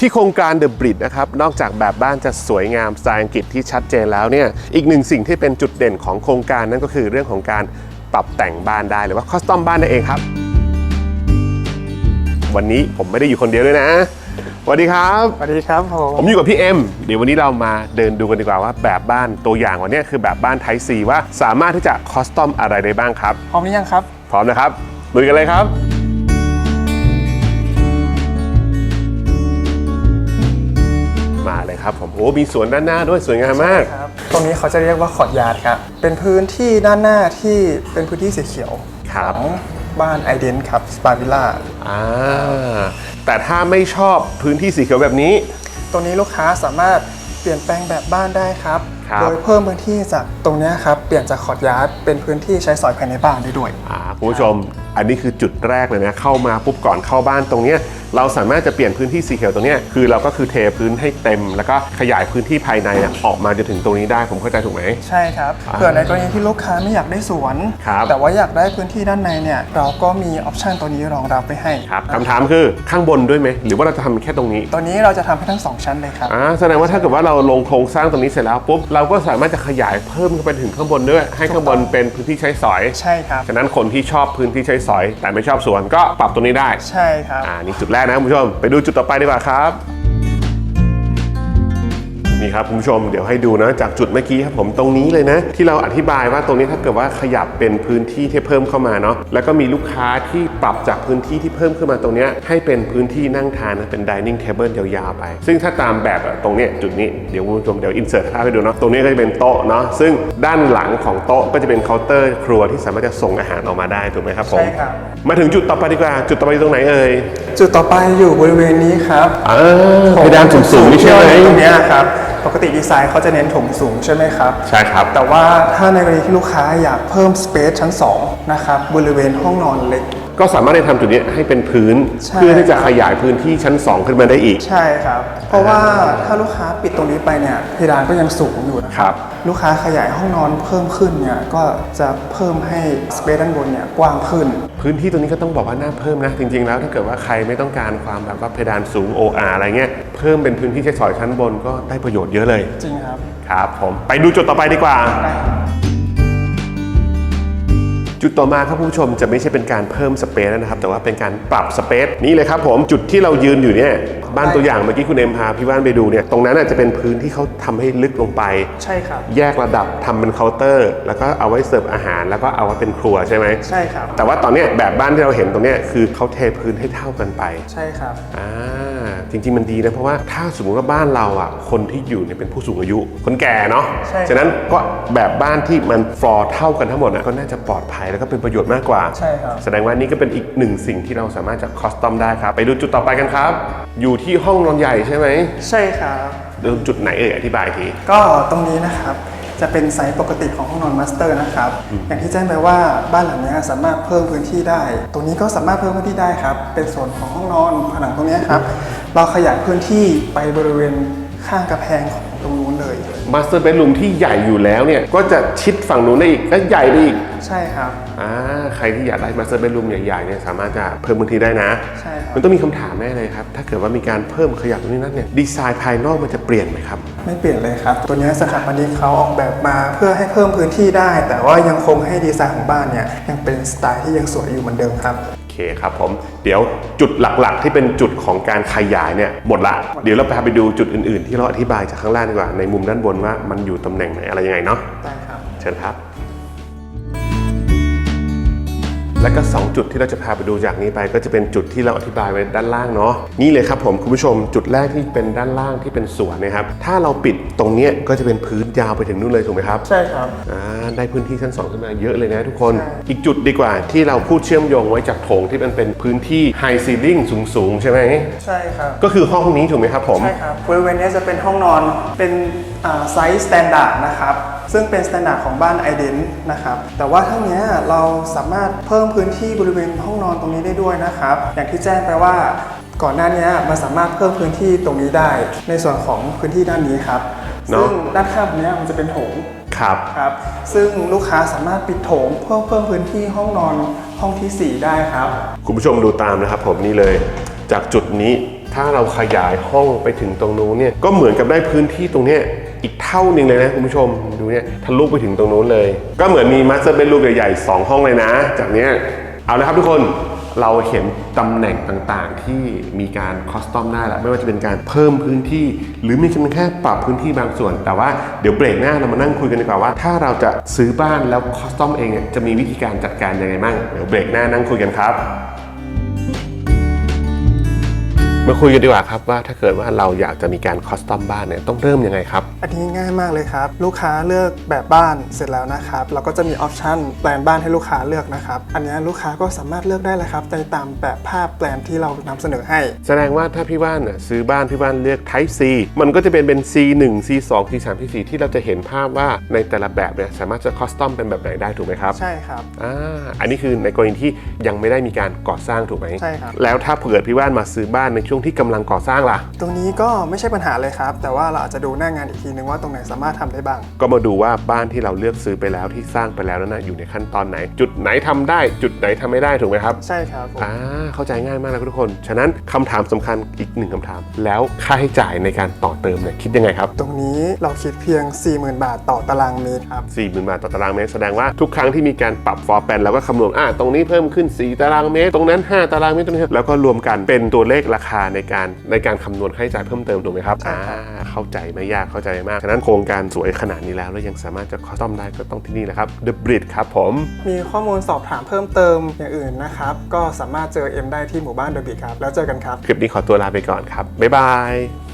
ที่โครงการ The Bridge นะครับนอกจากแบบบ้านจะสวยงามสไตล์อังกฤษที่ชัดเจนแล้วเนี่ยอีกหนึ่งสิ่งที่เป็นจุดเด่นของโครงการนั่นก็คือเรื่องของการปรับแต่งบ้านได้หรือว่าคอสตอมบ้านนั่นเองครับ วันนี้ผมไม่ได้อยู่คนเดียวเลยนะสวัสดีครับ สวัสดีครับผมผมอยู่กับพี่เอ็มเดี๋ยววันนี้เรามาเดินดูกันดีกว่าว่าแบบบ้านตัวอย่างวันนี้คือแบบบ้านไทซีว่าสามารถที่จะคอสตอมอะไรได้บ้างครับ พร้อมหรือยังครับ พร้อมนะครับลุยกันเลยครับ มาเลยครับผมโอ้มีสวนด้านหน้าด้วยสวยงามมาก ครับตรงนี้เขาจะเรียกว่าขอดยาร์ดครับเป็นพื้นที่ด้านหน้าที่เป็นพื้นที่สีเขียวครับ ของบ้านไอเดนครับสปาวิล่าอ่าแต่ถ้าไม่ชอบพื้นที่สีเขียวแบบนี้ ตรงนี้ลูกค้าสามารถเปลี่ยนแปลงแบบบ้านได้ครับ ครับ โดยเพิ่มพื้นที่จากตรงเนี้ยครับเปลี่ยนจากขอดยาร์ดเป็นพื้นที่ใช้สอยภายในบ้านได้ด้วย อ่าคุณผู้ชม อันนี้คือจุดแรกเลยนะเข้ามาปุ๊บก่อนเข้าบ้านตรงเนี้ยเราสามารถจะเปลี่ยนพื้นที่สีเขียวตรงเนี้ยคือเราก็คือเทพื้นให้เต็ม แล้วก็ขยายพื้นที่ภายในเนี่ยออกมาจนถึงตรงนี้ได้ผมเข้าใจถูกไหม ใช่ครับอ่าเผื่อในกรณีที่ลูกค้าไม่อยากได้สวน ครับ แต่ว่าอยากได้พื้นที่ด้านในเนี่ยเราก็มีออปชันตัวนี้รองรับไว้ให้ครับคำถามคือข้างบนด้วยไหมหรือว่าเราจะทำแค่ตรงนี้ ตัวนี้เราจะทำให้ทั้งสองชั้นเลยครับ อ่าแสดงว่าถ้าเกิดว่าเราลงโครงสร้างตรงนี้เสร็จแล้วปุ๊บเราก็สามารถจะขยายเพิ่มขึ้นไปถึงข้างบนด้วย ให้ข้างบนเป็นพื้นที่ใช้สอย ใช่ครับ ฉะนั้นคนที่ชอบพื้นที่ใช้สอย แต่ไม่ชอบสวนก็ปรับตรงนี้ได้ใช่ครับอ่านี่จุดแรกนะคุณผู้ชมไปดูจุดต่อไปดีกว่าครับ นี่ครับคุณผู้ชมเดี๋ยวให้ดูนะจากจุดเมื่อกี้ครับผมตรงนี้เลยนะ ที่เราอธิบายว่าตรงนี้ถ้าเกิดว่าขยับเป็นพื้นที่ที่เพิ่มเข้ามาเนาะแล้วก็มีลูกค้าที่ปรับจากพื้นที่ที่เพิ่มขึ้นมาตรงเนี้ยให้เป็นพื้นที่นั่งทานนะเป็น dining table ยาวๆไป ซึ่งถ้าตามแบบอะตรงเนี้ยจุดนี้เดี๋ยวคุณผู้ชมเดี๋ยวอินเสิร์ตภาพให้ดูเนาะตรงนี้ก็จะเป็นโต๊ะเนาะซึ่งด้านหลังของโต๊ะก็จะเป็นเคาน์เตอร์ครัวที่สามารถจะส่งอาหารออกมาได้ถูกไหมครับผมใช่ครับมาถึงจุดต่อไปดีกว่าจุดต่อไปอยู่ตรงไหนเอ่ย จุดต่อไปอยู่บริเวณนี้ครับอ่าเพดานสูงๆนี่ใช่ไหมที่เราเห็นตรงเนี้ยครับปกติดีไซน์เขาจะเน้นโถงสูงใช่ไหมครับ ใช่ครับ แต่ว่าถ้าในกรณีที่ลูกค้าอยากเพิ่มสเปซชั้น 2 นะครับบริเวณห้องนอนเล็ก ก็สามารถได้ทำจุดนี้ให้เป็นพื้นใช่เพื่อที่จะขยายพื้นที่ชั้น 2 ขึ้นมาได้อีก ใช่ครับ เพราะว่าถ้าลูกค้าปิดตรงนี้ไปเนี่ยเพดานก็ยังสูงอยู่นะคครัรับ ลูกค้าขยายห้องนอนเพิ่มขึ้นเนี่ยก็จะเพิ่มให้สเปซด้านบนเนี่ยกว้างขึ้น พื้นที่ตรงนี้ก็ต้องบอกว่าน่าเพิ่มนะ จริง ๆ แล้วถ้าเกิดว่าใครไม่ต้องการความแบบว่าเพดานสูง OR อะไรเงี้ยเพิ่มเป็นพื้นที่ใช้สอยชั้นบนก็ได้ประโยชน์เยอะเลย จริงครับ ครับผมไปดูจุดต่อไปดีกว่าได้ครับ จุดต่อมาครับผู้ชมจะไม่ใช่เป็นการเพิ่มสเปซนะครับแต่ว่าเป็นการปรับสเปซนี่เลยครับผมจุดที่เรายืนอยู่เนี่ย บ้านตัวอย่างเมื่อกี้คุณเอ็มพาพี่ว่านไปดูเนี่ยตรงนั้นน่ะจะเป็นพื้นที่เขาทำให้ลึกลงไป ใช่ครับ แยกระดับทำเป็นเคาน์เตอร์ แล้วก็เอาไว้เสิร์ฟอาหารแล้วก็เอาไว้เป็นครัวใช่ไหมใช่ครับ แต่ว่าตอนเนี้ยแบบบ้านที่เราเห็นตรงเนี้ยคือเขาเทพื้นให้เท่ากันไป ใช่ครับอ่าจริงๆมันดีนะเพราะว่าถ้าสมมติว่าบ้านเราอะคนที่อยู่เนี่ยเป็นผู้สูงอายุ คนแก่เนาะใช่ครับฉะนั้นก็แบบบ้านที่มันฟลอร์เท่ากันทั้งหมดนะก็น่าจะปลอดภัยแล้วก็เป็นประโยชน์มากกว่าใช่ครับแสดงว่านี่ก็เป็นอีกหนึ่งสิ่งที่เราสามารถจะคอสตอมได้ครับไปดูจุดต่อไปกันครับอยู่ที่ห้องนอนใหญ่ใช่ไหมใช่ครับดูจุดไหนเอ่ยอธิบายที ก็ตรงนี้นะครับจะเป็นไซส์ปกติของห้องนอนมาสเตอร์นะครับ อย่างที่แจ้งไปว่าบ้านหลังนี้สามารถเพิ่มพื้นที่ได้ ตรงนี้ก็สามารถเพิ่มพื้นที่ได้ครับ เป็นส่วนของห้องนอนผนังตรงนี้ครับ เราขยายพื้นที่ไปบริเวณข้างกระแพงของตรงนู้นเลย มาสเตอร์เบดรูมที่ใหญ่อยู่แล้วเนี่ยก็จะชิดฝั่งนู้นได้อีกก็ใหญ่ไปอีกใช่ครับ อ่าใครที่อยากได้มาสเตอร์เบดรูมใหญ่ๆเนี่ยสามารถจะเพิ่มพื้นที่ได้นะ ใช่ครับ มันต้องมีคำถามแน่เลยครับ ถ้าเกิดว่ามีการเพิ่มขยับตรงนี้นั่นเนี่ยดีไซน์ภายนอกมันจะเปลี่ยนไหมครับ ไม่เปลี่ยนเลยครับ ตัวนี้สถาปนิกเขาออกแบบมาเพื่อให้เพิ่มพื้นที่ได้ แต่ว่ายังคงให้ดีไซน์ของบ้านเนี่ยยังเป็นสไตล์ที่ยังสวยอยู่เหมือนเดิมครับโอ เคครับผม เดี๋ยวจุดหลักๆ ที่เป็นจุดของการขยายเนี่ยหมดละ เดี๋ยวเราพาไปดูจุดอื่นๆ ที่เราอธิบายจากข้างล่างดีกว่าในมุมด้านบนว่ามันอยู่ตำแหน่งไหนอะไรยังไงเนาะได้ครับเชิญครับ และก็ 2 จุดที่เราจะพาไปดูจากนี้ไป ก็จะเป็นจุดที่เราอธิบายไว้ด้านล่างเนาะนี่เลยครับผมคุณผู้ชมจุดแรกที่เป็นด้านล่างที่เป็นสวนนะครับถ้าเราปิดตรงเนี้ยก็จะเป็นพื้นยาวไปถึงนู่นเลยถูกไหมครับใช่ครับอ่าได้พื้นที่ชั้น2ขึ้นมาเยอะเลยนะทุกคนใช่อีกจุดดีกว่าที่เราพูดเชื่อมโยงไว้จากโถงที่มันเป็นพื้นที่ไฮซีลิงสูงๆ ใช่ไหมใช่ครับก็คือห้องนี้ถูกไหมครับผมใช่ครับบริเวณนี้จะเป็นห้องนอนเป็นไซส์สแตนดาร์ดนะครับ ซึ่งเป็นสแตนดาร์ดของบ้านไอเดนนะครับแต่ว่าทั้งเนี้ยเราสามารถเพิ่มพื้นที่บริเวณห้องนอนตรงนี้ได้ด้วยนะครับอย่างที่แจ้งไปว่าก่อนหน้านี้มันสามารถเพิ่มพื้นที่ตรงนี้ได้ ในส่วนของพื้นที่ด้านนี้ครับเนอะซึ่งด้านข้างเนี้ยมันจะเป็นโถงครับครับ ซึ่งลูกค้าสามารถปิดโถงเพื่อเพิ่มพื้นที่ห้องนอนห้องที่สี่ได้ครับ คุณผู้ชมดูตามนะครับผมนี่เลย จากจุดนี้ถ้าเราขยายห้องไปถึงตรงนู้นเนี่ยก็เหมือนกับได้พื้นที่ตรงเนี้ย อีกเท่าหนึ่งเลยนะคุณผู้ชมดูเนี่ยทะลุไปถึงตรงนู้นเลย ก็เหมือนมีมาสเตอร์เบดรูมใหญ่ๆสองห้องเลยนะ จากเนี้ยเอาละครับทุกคนเราเห็นตำแหน่งต่างๆ ที่มีการคอสตอมได้แล้วไม่ว่าจะเป็นการเพิ่มพื้นที่ หรือมีแค่ปรับพื้นที่บางส่วน แต่ว่าเดี๋ยวเบรกหน้าเรามานั่งคุยกันดีกว่าว่า ถ้าเราจะซื้อบ้านแล้วคอสตอมเองเนี่ยจะมีวิธีการจัดการยังไงบ้างเดี๋ยวเบรกหน้านั่งคุยกันครับ มาคุยกันดีกว่าครับว่าถ้าเกิดว่าเราอยากจะมีการคอสตอมบ้านเนี่ยต้องเริ่มยังไงครับ อันนี้ง่ายมากเลยครับ ลูกค้าเลือกแบบบ้านเสร็จแล้วนะครับ เราก็จะมีออปชันแปลนบ้านให้ลูกค้าเลือกนะครับ อันนี้ลูกค้าก็สามารถเลือกได้เลยครับในตามแบบภาพแปลนที่เรานำเสนอให้ แสดงว่าถ้าพี่ว่านน่ะซื้อบ้านพี่ว่านเลือก Type C มันก็จะเป็นเป็น C1 C2 C3 C4 ที่เราจะเห็นภาพว่าในแต่ละแบบเนี่ยสามารถจะคอสตอมเป็นแบบไหนได้ถูกไหมครับ ใช่ครับอ่าอันนี้คือในกรณีที่ยังไม่ได้มีการก่อสร้างถูกไหมใช่ครับแล้วถ้าเผื่อพี่ว่านมาซื้อบ้านในช่วงที่กำลังก่อสร้างล่ะ ตรงนี้ก็ไม่ใช่ปัญหาเลยครับ แต่ว่าเราอาจจะดูหน้างานอีกทีนึงว่าตรงไหนสามารถทำได้บ้าง ก็มาดูว่าบ้านที่เราเลือกซื้อไปแล้วที่สร้างไปแล้วนั้นนะอยู่ในขั้นตอนไหน จุดไหนทำได้ จุดไหนทำไม่ได้ถูกไหมครับ ใช่ครับผมอ่าเข้าใจง่ายมากนะทุกคน ฉะนั้นคำถามสำคัญอีกหนึ่งคำถาม แล้วค่าใช้จ่ายในการต่อเติมเนี่ยคิดยังไงครับ ตรงนี้เราคิดเพียง 40,000 บาทต่อตารางเมตรครับ40,000 บาทต่อตารางเมตรแสดงว่าทุกครั้งที่มีการปรับฟอร์แปนเราก็คำนวณอ่าตรงนี้เพิ่มขึ้น 4 ตารางเมตร ตรงนั้น 5 ตารางเมตรตรงนี้แล้วก็รวมกันเป็นตัวเลขราคาในการในการคำนวณค่าใช้จ่ายเพิ่มเติมถูกไหมครับใช่อ่าครับเข้าใจไม่ยากเข้าใจไม่มากฉะนั้นโครงการสวยขนาดนี้แล้วแล้วยังสามารถจะคอสตอมได้ก็ต้องที่นี่แหละครับ The Bridge ครับผม มีข้อมูลสอบถามเพิ่มเติมอย่างอื่นนะครับ ก็สามารถเจอเอ็มได้ที่หมู่บ้านเดอะบิกครับ แล้วเจอกันครับ คลิปนี้ขอตัวลาไปก่อนครับ บ๊ายบาย